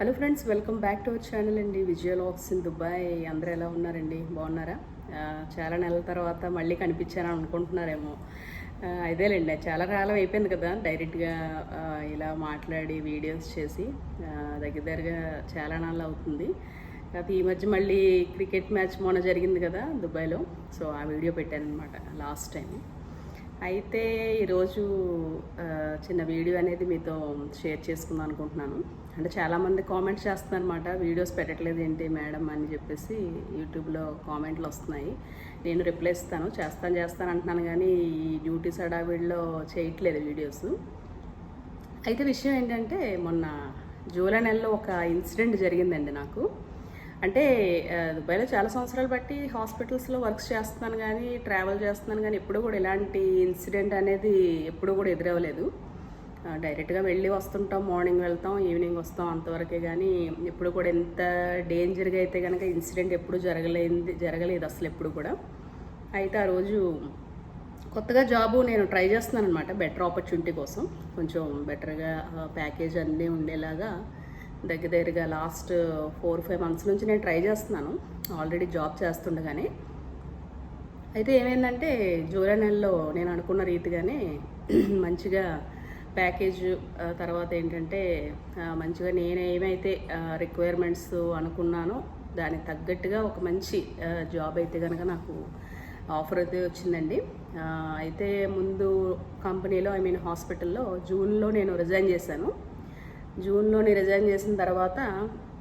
Hello friends welcome back to our channel అండి విజయలాక్స్ in Dubai అందరూ ఎలా ఉన్నారండి? బాగున్నారా? చాలా నెలల తర్వాత మళ్ళీ కనిపించాను అనుకుంటున్నారేమో. అదేలేండి చాలా కాలం అయిపోయింది కదా డైరెక్ట్గా ఇలా మాట్లాడి వీడియోస్ చేసి దగ్గర దగ్గరగా చాలా నెలలు అవుతుంది. కాకపోతే ఈ మధ్య మళ్ళీ క్రికెట్ మ్యాచ్ మొన్న జరిగింది కదా దుబాయ్లో సో ఆ వీడియో పెట్టాను అనమాట లాస్ట్ టైం అయితే ఈరోజు చిన్న వీడియో అనేది మీతో షేర్ చేసుకుందాం అనుకుంటున్నాను. అంటే చాలామంది కామెంట్స్ చేస్తున్నారు అనమాట వీడియోస్ పెట్టట్లేదు ఏంటి మేడం? అని చెప్పేసి యూట్యూబ్లో కామెంట్లు వస్తున్నాయి. నేను రిప్లై ఇస్తాను చేస్తాను చేస్తాను అంటున్నాను కానీ ఈ డ్యూటీస్ అడావిడిలో చేయట్లేదు వీడియోస్. అయితే విషయం ఏంటంటే మొన్న జూలై నెలలో ఒక ఇన్సిడెంట్ జరిగిందండి నాకు. అంటే దుబాయ్లో చాలా సంవత్సరాలు బట్టి హాస్పిటల్స్లో వర్క్స్ చేస్తున్నాను కానీ ట్రావెల్ చేస్తున్నాను కానీ ఎప్పుడూ కూడా ఇలాంటి ఇన్సిడెంట్ అనేది ఎప్పుడూ కూడా ఎదురవ్వలేదు. డైరెక్ట్గా వెళ్ళి వస్తుంటాం మార్నింగ్ వెళ్తాం ఈవినింగ్ వస్తాం అంతవరకే కానీ ఎప్పుడు కూడా ఎంత డేంజర్గా అయితే కనుక ఇన్సిడెంట్ ఎప్పుడు జరగలేదు జరగలేదు అసలు ఎప్పుడు కూడా. అయితే ఆ రోజు కొత్తగా జాబు నేను ట్రై చేస్తున్నాను అనమాట బెటర్ ఆపర్చునిటీ కోసం. కొంచెం బెటర్గా ప్యాకేజ్ అన్నీ ఉండేలాగా దగ్గర దగ్గరగా లాస్ట్ ఫోర్ ఫైవ్ మంత్స్ నుంచి నేను ట్రై చేస్తున్నాను. ఆల్రెడీ జాబ్ చేస్తుండగానే. అయితే ఏమైందంటే జూలై నెలలో నేను అనుకున్న రీతిగానే మంచిగా ప్యాకేజ్ తర్వాత ఏంటంటే మంచిగా నేను ఏమైతే రిక్వైర్మెంట్స్ అనుకున్నానో దానికి తగ్గట్టుగా ఒక మంచి జాబ్ అయితే కనుక నాకు ఆఫర్ అయితే వచ్చిందండి. అయితే ముందు కంపెనీలో ఐ మీన్ హాస్పిటల్లో జూన్లో నేను రిజైన్ చేశాను. జూన్లోని రిజైన్ చేసిన తర్వాత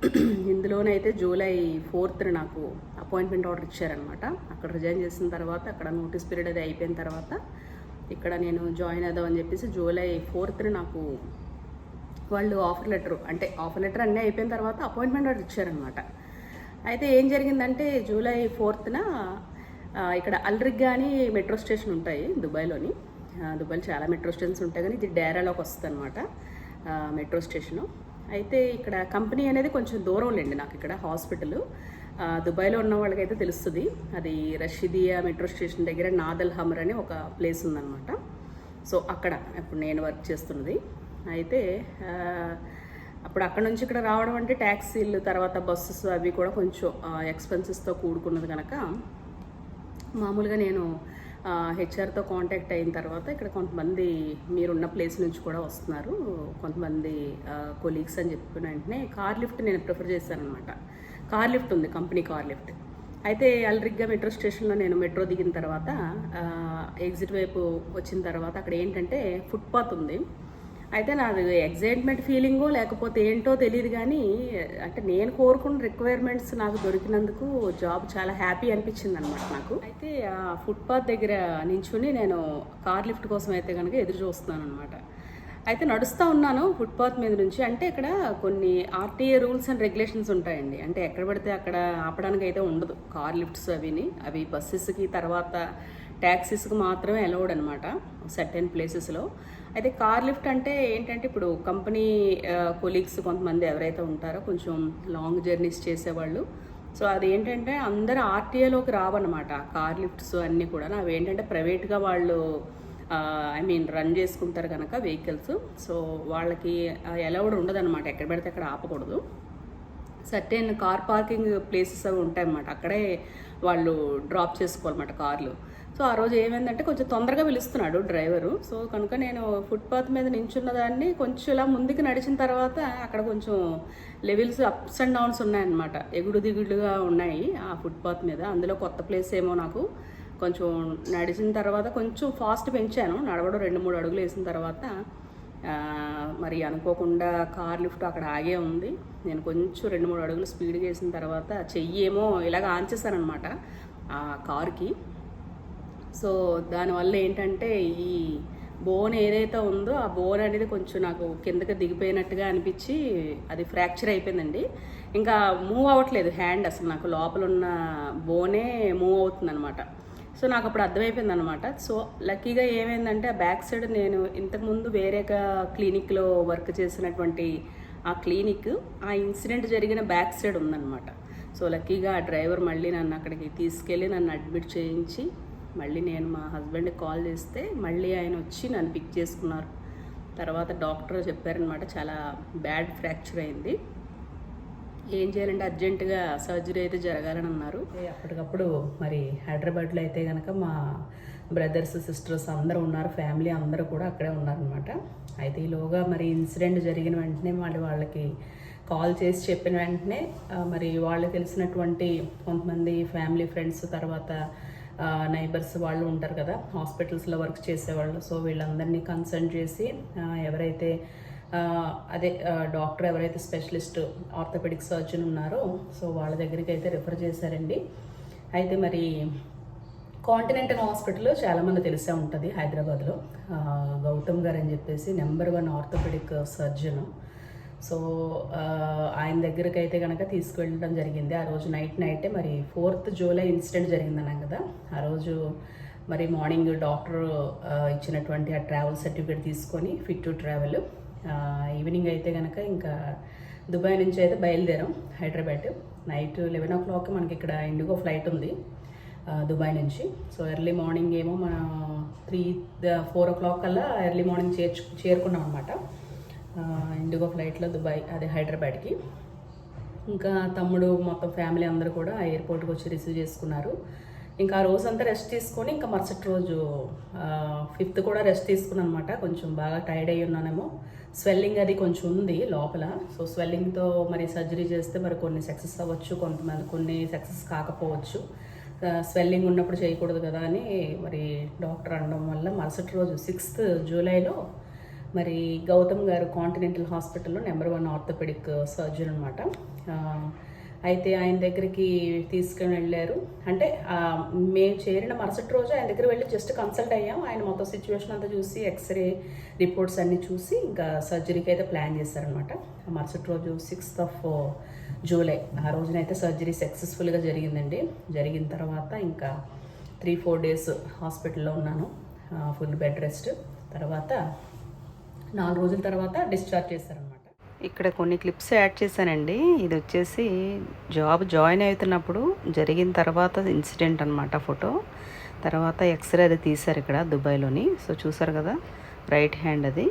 ఇందులోనైతే జూలై ఫోర్త్న నాకు అపాయింట్మెంట్ ఆర్డర్ ఇచ్చారనమాట అక్కడ రిజైన్ చేసిన తర్వాత అక్కడ నోటీస్ పీరియడ్ అది అయిపోయిన తర్వాత ఇక్కడ నేను జాయిన్ అవుదామని చెప్పేసి జూలై ఫోర్త్న నాకు వాళ్ళు ఆఫర్ లెటర్ అంటే ఆఫర్ లెటర్ అన్నీ అయిపోయిన తర్వాత అపాయింట్మెంట్ ఆర్డర్ ఇచ్చారనమాట అయితే ఏం జరిగిందంటే జూలై ఫోర్త్న ఇక్కడ అల్రిగ్గా అని మెట్రో స్టేషన్ ఉంటాయి దుబాయ్లోని. దుబాయ్లో చాలా మెట్రో స్టేషన్స్ ఉంటాయి కానీ ఇది డేరాలోకి వస్తుంది అనమాట మెట్రో స్టేషను. అయితే ఇక్కడ కంపెనీ అనేది కొంచెం దూరం లేండి నాకు ఇక్కడ హాస్పిటల్. దుబాయ్లో ఉన్న వాళ్ళకైతే తెలుస్తుంది. అది రషీదియా మెట్రో స్టేషన్ దగ్గర నాదల్ హమర్ అని ఒక ప్లేస్ ఉందన్నమాట. సో అక్కడ ఇప్పుడు నేను వర్క్ చేస్తున్నది. అయితే అప్పుడు అక్కడ నుంచి ఇక్కడ రావడం అంటే ట్యాక్సీలు తర్వాత బస్సెస్ అవి కూడా కొంచెం ఎక్స్పెన్సెస్తో కూడుకున్నది కనుక మామూలుగా నేను హెచ్ఆర్తో కాంటాక్ట్ అయిన తర్వాత ఇక్కడ కొంతమంది మీరున్న ప్లేస్ నుంచి కూడా వస్తున్నారు. కొంతమంది కొలీగ్స్ అని చెప్పిన వెంటనే కార్ లిఫ్ట్ నేను ప్రిఫర్ చేశాను అనమాట కార్ లిఫ్ట్ ఉంది కంపెనీ కార్ లిఫ్ట్ అయితే అల్రిగ్గా మెట్రో స్టేషన్లో నేను మెట్రో దిగిన తర్వాత ఎగ్జిట్ వైపు వచ్చిన తర్వాత అక్కడ ఏంటంటే ఫుట్పాత్ ఉంది. అయితే నాది ఎగ్జైట్మెంట్ ఫీలింగో లేకపోతే ఏంటో తెలియదు కానీ అంటే నేను కోరుకున్న రిక్వైర్మెంట్స్ నాకు దొరికినందుకు జాబ్ చాలా హ్యాపీ అనిపించింది అనమాట నాకు. అయితే ఆ ఫుట్పాత్ దగ్గర నించుని నేను కార్ లిఫ్ట్ కోసం అయితే కనుక ఎదురు చూస్తున్నాను అనమాట అయితే నడుస్తూ ఉన్నాను ఫుట్పాత్ మీద నుంచి. అంటే ఇక్కడ కొన్ని ఆర్టీఏ రూల్స్ అండ్ రెగ్యులేషన్స్ ఉంటాయండి. అంటే ఎక్కడ పడితే అక్కడ ఆపడానికి అయితే ఉండదు. కార్ లిఫ్ట్స్ అవిని అవి బస్సెస్కి తర్వాత ట్యాక్సీస్కి మాత్రమే అలౌడ్ అనమాట సర్టెన్ ప్లేసెస్లో అయితే కార్ లిఫ్ట్ అంటే ఏంటంటే ఇప్పుడు కంపెనీ కొలీగ్స్ కొంతమంది ఎవరైతే ఉంటారో కొంచెం లాంగ్ జర్నీస్ చేసేవాళ్ళు. సో అది ఏంటంటే అందరు ఆర్టీఏలోకి రావన్నమాట కార్ లిఫ్ట్స్ అన్నీ కూడా. అవి ఏంటంటే ప్రైవేట్గా వాళ్ళు ఐ మీన్ రన్ చేసుకుంటారు కనుక వెహికల్స్ సో వాళ్ళకి అలౌడ్ ఉండదన్నమాట. ఎక్కడ పడితే అక్కడ ఆపకూడదు. సర్టెన్ కార్ పార్కింగ్ ప్లేసెస్ అవి ఉంటాయన్నమాట. అక్కడే వాళ్ళు డ్రాప్ చేసుకోవాలన్నమాట కార్లు. సో ఆ రోజు ఏమైందంటే కొంచెం తొందరగా పిలుస్తున్నాడు డ్రైవరు. సో కనుక నేను ఫుట్పాత్ మీద నించున్న దాన్ని కొంచెం ఇలా ముందుకు నడిచిన తర్వాత అక్కడ కొంచెం లెవెల్స్ అప్స్ అండ్ డౌన్స్ ఉన్నాయన్నమాట. ఎగుడు దిగుడుగా ఉన్నాయి ఆ ఫుట్పాత్ మీద. అందులో కొత్త ప్లేస్ ఏమో నాకు కొంచెం నడిచిన తర్వాత కొంచెం ఫాస్ట్ పెంచాను. నడవడం రెండు మూడు అడుగులు వేసిన తర్వాత మరి అనుకోకుండా కార్ లిఫ్ట్ అక్కడ ఆగే ఉంది. నేను కొంచెం రెండు మూడు అడుగులు స్పీడ్గా వేసిన తర్వాత చెయ్యి ఏమో ఇలాగ ఆన్ చేశానమాట ఆ కార్కి. సో దానివల్ల ఏంటంటే ఈ బోన్ ఏదైతే ఉందో ఆ బోన్ అనేది కొంచెం నాకు కిందకి దిగిపోయినట్టుగా అనిపించి అది ఫ్రాక్చర్ అయిపోయిందండి. ఇంకా మూవ్ అవ్వట్లేదు హ్యాండ్ అసలు నాకు లోపల ఉన్న బోనే మూవ్ అవుతుంది అనమాట సో నాకు అప్పుడు అర్థమైపోయింది అనమాట సో లక్కీగా ఏమైందంటే ఆ బ్యాక్ సైడ్ నేను ఇంతకుముందు వేరే క్లినిక్లో వర్క్ చేసినటువంటి ఆ క్లినిక్ ఆ ఇన్సిడెంట్ జరిగిన బ్యాక్ సైడ్ ఉందన్నమాట. సో లక్కీగా ఆ డ్రైవర్ మళ్ళీ నన్ను అక్కడికి తీసుకెళ్ళి నన్ను అడ్మిట్ చేయించి మళ్ళీ నేను మా హస్బెండ్కి కాల్ చేస్తే మళ్ళీ ఆయన వచ్చి నన్ను పిక్ చేసుకున్నారు. తర్వాత డాక్టర్ చెప్పారనమాట చాలా బ్యాడ్ ఫ్రాక్చర్ అయింది. ఏం చేయాలంటే అర్జెంటుగా సర్జరీ అయితే జరగాలని అన్నారు. అప్పటికప్పుడు మరి హైదరాబాద్లో అయితే కనుక మా బ్రదర్స్ సిస్టర్స్ అందరూ ఉన్నారు. ఫ్యామిలీ అందరూ కూడా అక్కడే ఉన్నారనమాట అయితే ఈలోగా మరి ఇన్సిడెంట్ జరిగిన వెంటనే మళ్ళీ వాళ్ళకి కాల్ చేసి చెప్పిన వెంటనే మరి వాళ్ళకి తెలిసినటువంటి కొంతమంది ఫ్యామిలీ ఫ్రెండ్స్ తర్వాత నైబర్స్ వాళ్ళు ఉంటారు కదా హాస్పిటల్స్లో వర్క్ చేసేవాళ్ళు. సో వీళ్ళందరినీ కన్సల్ట్ చేసి ఎవరైతే అదే డాక్టర్ ఎవరైతే స్పెషలిస్ట్ ఆర్థోపెడిక్ సర్జన్ ఉన్నారో సో వాళ్ళ దగ్గరికి అయితే రిఫర్ చేశారండి. అయితే మరి కాంటినెంటల్ హాస్పిటల్ చాలామంది తెలిసే ఉంటుంది హైదరాబాద్లో. గౌతమ్ గారు అని చెప్పేసి number one orthopaedic surgeon so ఆయన దగ్గరికి అయితే కనుక తీసుకెళ్ళడం జరిగింది. ఆ రోజు నైట్ నైటే మరి ఫోర్త్ జూలై ఇన్సిడెంట్ జరిగింది కదా. ఆ రోజు మరి మార్నింగ్ డాక్టర్ ఇచ్చినటువంటి ఆ ట్రావెల్ సర్టిఫికేట్ తీసుకొని ఫిట్ టు ట్రావెల్. ఈవినింగ్ అయితే కనుక ఇంకా దుబాయ్ నుంచి అయితే బయలుదేరాం Hyderabad. Night eleven o'clock మనకి ఇక్కడ ఇండిగో ఫ్లైట్ ఉంది దుబాయ్ నుంచి. సో ఎర్లీ మార్నింగ్ ఏమో మనం త్రీ ఫోర్ ఓ క్లాక్ కల్లా ఎర్లీ మార్నింగ్ చేర్చు చేరుకున్నాం అనమాట ఇండిగో ఫ్లైట్లో దుబాయ్ అదే హైదరాబాద్కి. ఇంకా తమ్ముడు మొత్తం ఫ్యామిలీ అందరూ కూడా ఎయిర్పోర్ట్కి వచ్చి రిసీవ్ చేసుకున్నారు. ఇంకా ఆ రోజంతా రెస్ట్ తీసుకొని ఇంకా మరుసటి రోజు ఫిఫ్త్ కూడా రెస్ట్ తీసుకున్నాను అనమాట కొంచెం బాగా టైర్డ్ అయ్యి ఉన్నానేమో. స్వెల్లింగ్ అది కొంచెం ఉంది లోపల. సో స్వెల్లింగ్తో మరి సర్జరీ చేస్తే మరి కొన్ని సక్సెస్ అవ్వచ్చు కొంతమంది కొన్ని సక్సెస్ కాకపోవచ్చు. స్వెల్లింగ్ ఉన్నప్పుడు చేయకూడదు కదా అని మరి డాక్టర్ అనడం వల్ల మరుసటి రోజు సిక్స్త్ జూలైలో మరి గౌతమ్ గారు కాంటినెంటల్ హాస్పిటల్లో నెంబర్ వన్ ఆర్థోపెడిక్ సర్జన్ అనమాట అయితే ఆయన దగ్గరికి తీసుకుని వెళ్ళారు. అంటే మేము చేరిన మరుసటి రోజు ఆయన దగ్గర వెళ్ళి జస్ట్ కన్సల్ట్ అయ్యాం. ఆయన మొత్తం సిచ్యువేషన్ అంతా చూసి ఎక్స్రే రిపోర్ట్స్ అన్నీ చూసి ఇంకా సర్జరీకి అయితే ప్లాన్ చేశారనమాట ఆ మరుసటి రోజు సిక్స్త్ ఆఫ్ జూలై ఆ రోజునైతే సర్జరీ సక్సెస్ఫుల్గా జరిగిందండి. జరిగిన తర్వాత ఇంకా త్రీ ఫోర్ డేస్ హాస్పిటల్లో ఉన్నాను. ఫుల్ బెడ్ రెస్ట్ తర్వాత నాలుగు రోజుల తర్వాత డిశ్చార్జ్ చేశారనమాట ఇక్కడ కొన్ని క్లిప్స్ యాడ్ చేశానండి. ఇది వచ్చేసి జాబ్ జాయిన్ అవుతున్నప్పుడు జరిగిన తర్వాత ఇన్సిడెంట్ అనమాట ఫోటో తర్వాత ఎక్స్రే అది తీశారు ఇక్కడ దుబాయ్లోని. సో చూసారు కదా రైట్ హ్యాండ్ అది.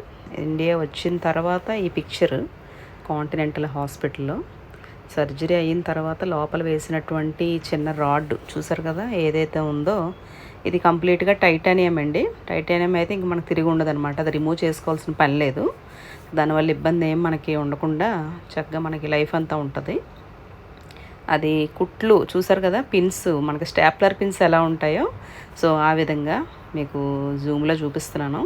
ఇండియా వచ్చిన తర్వాత ఈ పిక్చర్ కాంటినెంటల్ హాస్పిటల్లో సర్జరీ అయిన తర్వాత లోపల వేసినటువంటి చిన్న రాడ్ చూసారు కదా ఏదైతే ఉందో ఇది కంప్లీట్గా టైటానియం అండి. టైటానియం అయితే ఇంక మనకు తిరిగి ఉండదు అనమాట అది రిమూవ్ చేసుకోవాల్సిన పని లేదు. దానివల్ల ఇబ్బంది ఏం మనకి ఉండకుండా చక్కగా మనకి లైఫ్ అంతా ఉంటుంది. అది కుట్లు చూసారు కదా పిన్స్ మనకి స్టాప్లర్ పిన్స్ ఎలా ఉంటాయో సో ఆ విధంగా మీకు జూమ్లో చూపిస్తున్నాను.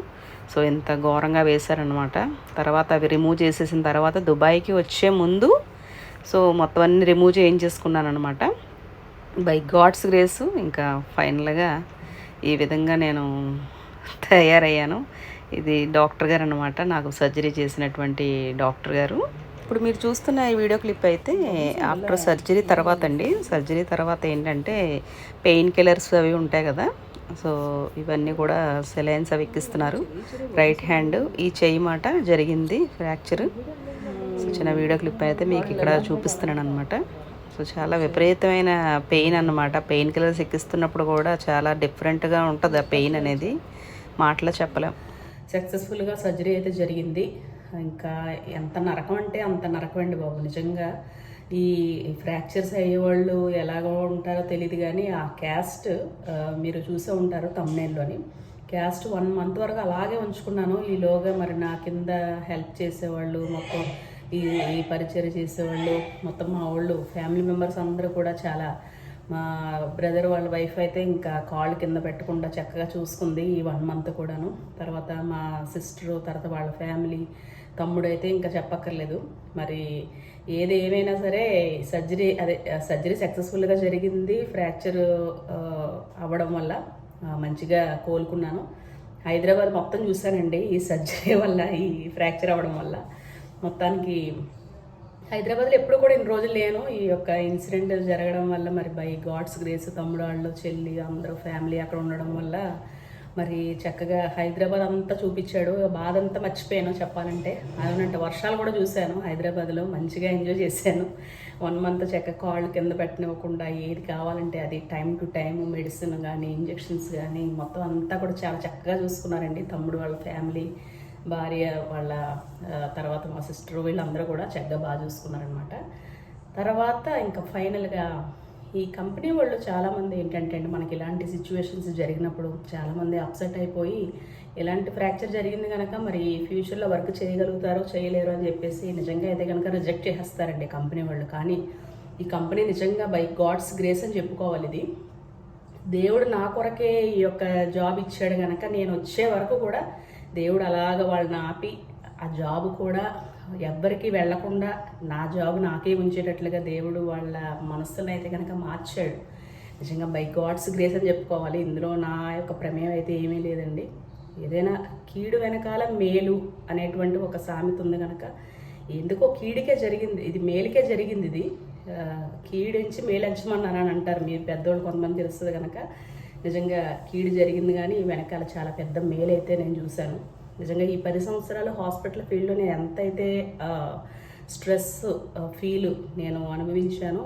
సో ఎంత ఘోరంగా వేశారనమాట తర్వాత అవి రిమూవ్ చేసేసిన తర్వాత దుబాయ్కి వచ్చే ముందు సో మొత్తం అన్ని రిమూవ్ చేయించేసుకున్నాను అనమాట బై గాడ్స్ గ్రేస్ ఇంకా ఫైనల్గా ఈ విధంగా నేను తయారయ్యాను. ఇది డాక్టర్ గారు అనమాట నాకు సర్జరీ చేసినటువంటి డాక్టర్ గారు. ఇప్పుడు మీరు చూస్తున్న ఈ వీడియో క్లిప్ అయితే ఆఫ్టర్ సర్జరీ తర్వాత అండి. సర్జరీ తర్వాత ఏంటంటే పెయిన్ కిల్లర్స్ అవి ఉంటాయి కదా. సో ఇవన్నీ కూడా సెలైన్స్ అవి ఎక్కిస్తున్నారు. రైట్ హ్యాండ్ ఈ చెయ్యి మాట జరిగింది ఫ్రాక్చర్. సో చిన్న వీడియో క్లిప్ అయితే మీకు ఇక్కడ చూపిస్తున్నాను అనమాట సో చాలా విపరీతమైన పెయిన్ అన్నమాట. పెయిన్ కిల్లర్స్ ఎక్కిస్తున్నప్పుడు కూడా చాలా డిఫరెంట్గా ఉంటుంది ఆ పెయిన్ అనేది. మాటలో చెప్పలేం. సక్సెస్ఫుల్గా సర్జరీ అయితే జరిగింది. ఇంకా ఎంత నరకం అంటే అంత నరకం అండి బాబు నిజంగా. ఈ ఫ్రాక్చర్స్ అయ్యేవాళ్ళు ఎలాగో ఉంటారో తెలియదు కానీ ఆ క్యాస్ట్ మీరు చూసే ఉంటారు తమ్నేల్లోని క్యాస్ట్ వన్ మంత్ వరకు అలాగే ఉంచుకున్నాను. ఈలోగా మరి నా కింద హెల్ప్ చేసేవాళ్ళు మొత్తం ఈ ఈ పరిచయం చేసేవాళ్ళు మొత్తం మా వాళ్ళు ఫ్యామిలీ మెంబర్స్ అందరూ కూడా చాలా మా బ్రదర్ వాళ్ళ వైఫ్ అయితే ఇంకా కాళ్ళు కింద పెట్టకుండా చక్కగా చూసుకుంది ఈ వన్ మంత్ కూడాను. తర్వాత మా సిస్టరు తర్వాత వాళ్ళ ఫ్యామిలీ తమ్ముడు అయితే ఇంకా చెప్పక్కర్లేదు. మరి ఏది ఏమైనా సరే సర్జరీ అదే సర్జరీ సక్సెస్ఫుల్గా జరిగింది ఫ్రాక్చర్ అవ్వడం వల్ల మంచిగా కోలుకున్నాను. హైదరాబాద్ మొత్తం చూశానండి ఈ సర్జరీ వల్ల ఈ ఫ్రాక్చర్ అవ్వడం వల్ల. మొత్తానికి హైదరాబాద్లో ఎప్పుడు కూడా ఇన్ని రోజులు లేను. ఈ యొక్క ఇన్సిడెంట్ జరగడం వల్ల మరి బై గాడ్స్ గ్రేస్ తమ్ముడు వాళ్ళు చెల్లి అందరూ ఫ్యామిలీ అక్కడ ఉండడం వల్ల మరి చక్కగా హైదరాబాద్ అంతా చూపించాడు. బాధ అంతా మర్చిపోయాను చెప్పాలంటే. అవునంటే వర్షాలు కూడా చూశాను హైదరాబాద్లో. మంచిగా ఎంజాయ్ చేశాను. వన్ మంత్ చక్కగా కాళ్ళు కింద పెట్టనివ్వకుండా ఏది కావాలంటే అది టైం టు టైం మెడిసిన్ కానీ ఇంజెక్షన్స్ కానీ మొత్తం అంతా కూడా చాలా చక్కగా చూసుకున్నారండి తమ్ముడు వాళ్ళ ఫ్యామిలీ. భార్య వాళ్ళ తర్వాత మా సిస్టర్ వీళ్ళందరూ కూడా చక్కగా బాగా చూసుకున్నారనమాట తర్వాత ఇంకా ఫైనల్గా ఈ కంపెనీ వాళ్ళు చాలామంది ఏంటంటే అండి మనకి ఇలాంటి సిచ్యువేషన్స్ జరిగినప్పుడు చాలామంది అప్సెట్ అయిపోయి ఇలాంటి ఫ్రాక్చర్ జరిగింది కనుక మరి ఫ్యూచర్లో వర్క్ చేయగలుగుతారో చేయలేరు అని చెప్పేసి నిజంగా అయితే కనుక రిజెక్ట్ చేసేస్తారండి కంపెనీ వాళ్ళు. కానీ ఈ కంపెనీ నిజంగా బై గాడ్స్ గ్రేస్ అని చెప్పుకోవాలి ఇది. దేవుడు నా కొరకే ఈ యొక్క జాబ్ ఇచ్చాడు కనుక నేను వచ్చే వరకు కూడా దేవుడు అలాగ వాళ్ళని ఆపి ఆ జాబ్ కూడా ఎవ్వరికి వెళ్ళకుండా నా జాబ్ నాకే ఉంచేటట్లుగా దేవుడు వాళ్ళ మనస్సును అయితే కనుక మార్చాడు. నిజంగా బై గాడ్స్ గ్రేస్ అని చెప్పుకోవాలి. ఇందులో నా యొక్క ప్రమేయం అయితే ఏమీ లేదండి. ఏదైనా కీడు వెనకాల మేలు అనేటువంటి ఒక సామెత ఉంది కనుక ఎందుకో కీడికే జరిగింది. ఇది మేలుకే జరిగింది ఇది. కీడించి మేలంచమన్నాను అని అంటారు. మీరు పెద్దోళ్ళు కొంతమంది తెలుస్తుంది కనుక నిజంగా కీడు జరిగింది కానీ వెనకాల చాలా పెద్ద మేలైతే నేను చూశాను. నిజంగా ఈ పది సంవత్సరాలు హాస్పిటల్ ఫీల్డ్లో నేను ఎంతైతే స్ట్రెస్ ఫీల్ నేను అనుభవించానో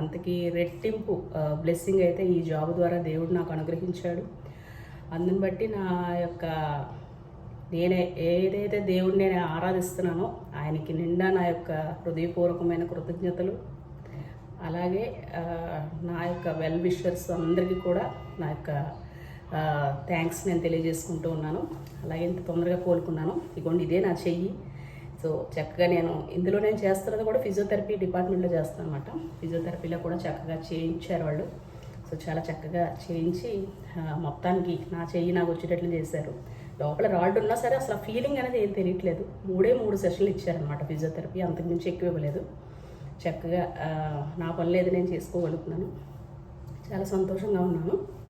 అంతకి రెట్టింపు బ్లెస్సింగ్ అయితే ఈ జాబ్ ద్వారా దేవుడు నాకు అనుగ్రహించాడు. అందుని బట్టి నా యొక్క నేనే ఏదైతే దేవుడిని నేను ఆరాధిస్తున్నానో ఆయనకి నిండా నా యొక్క హృదయపూర్వకమైన కృతజ్ఞతలు. అలాగే నా యొక్క వెల్ విషర్స్ అందరికీ కూడా నా యొక్క థ్యాంక్స్ నేను తెలియజేసుకుంటూ ఉన్నాను. అలాగే ఇంత తొందరగా కోలుకున్నాను. ఇగోండి ఇదే నా చెయ్యి. సో చక్కగా నేను ఇందులో నేను చేస్తున్నది కూడా ఫిజియోథెరపీ డిపార్ట్మెంట్లో చేస్తాను అనమాట ఫిజియోథెరపీలో కూడా చక్కగా చేయించారు వాళ్ళు. సో చాలా చక్కగా చేయించి మొత్తానికి నా చెయ్యి నాకు వచ్చేటట్లు చేశారు. లోపల రాళ్ళు ఉన్నా సరే అసలు ఫీలింగ్ అనేది ఏం తెలియట్లేదు. మూడే మూడు సెషన్లు ఇచ్చారనమాట ఫిజియోథెరపీ అంతకుమించి ఎక్కువ ఇవ్వలేదు. చక్కగా నా పనులు ఏది నేను చేసుకోగలుగుతున్నాను. చాలా సంతోషంగా ఉన్నాను.